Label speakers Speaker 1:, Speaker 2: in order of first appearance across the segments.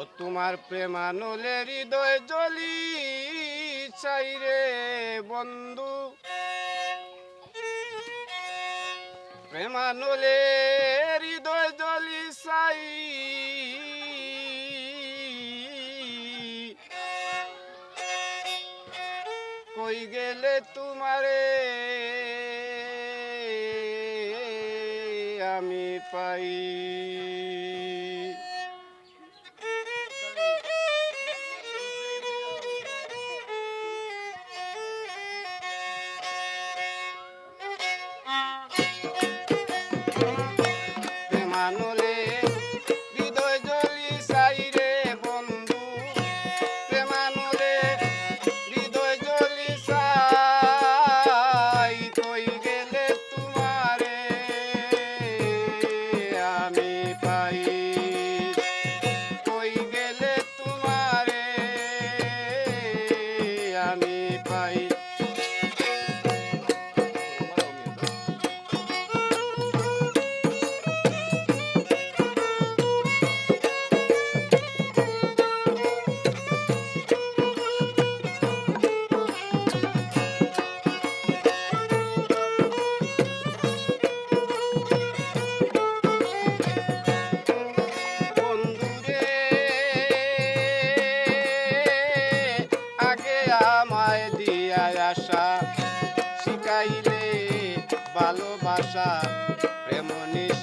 Speaker 1: ও তোমার প্রেমানলে হৃদয় জলি চাই রে বন্ধু। প্রেমানলে হৃদয় জলি চাই। কই গেলে তোমারে? আমি পাই।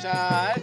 Speaker 1: চায়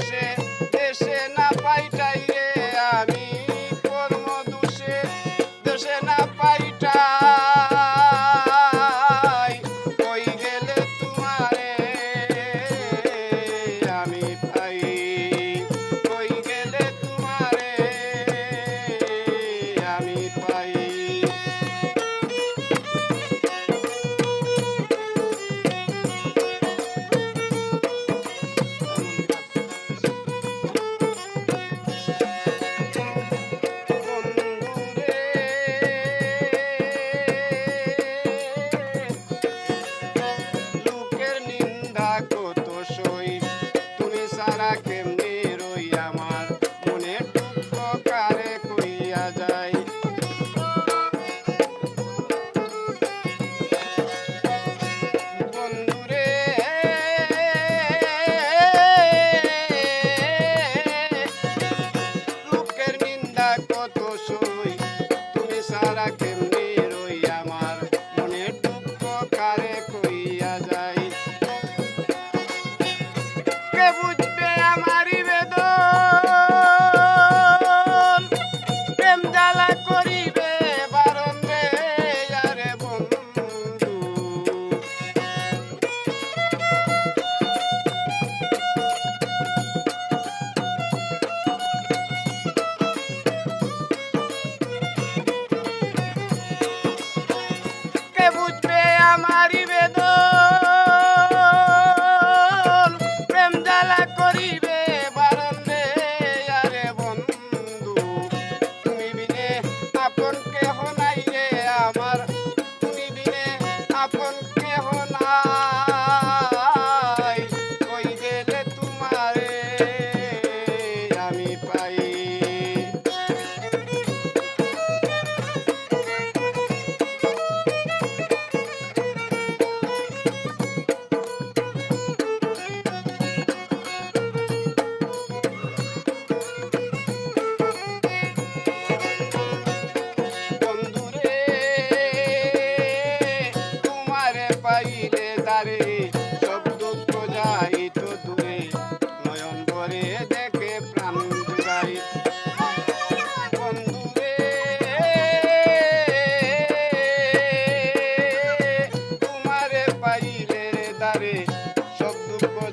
Speaker 1: এসে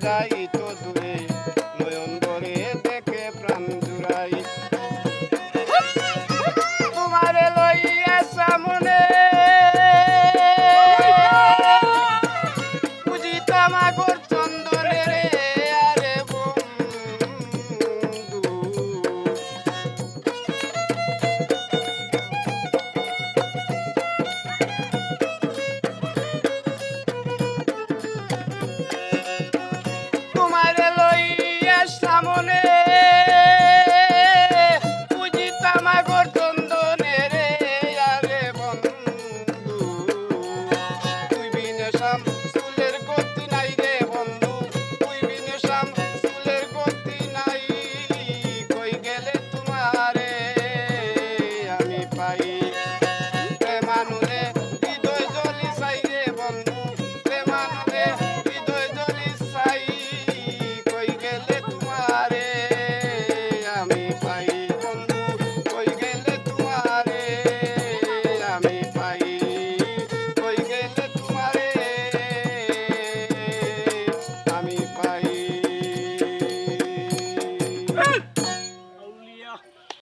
Speaker 1: চাই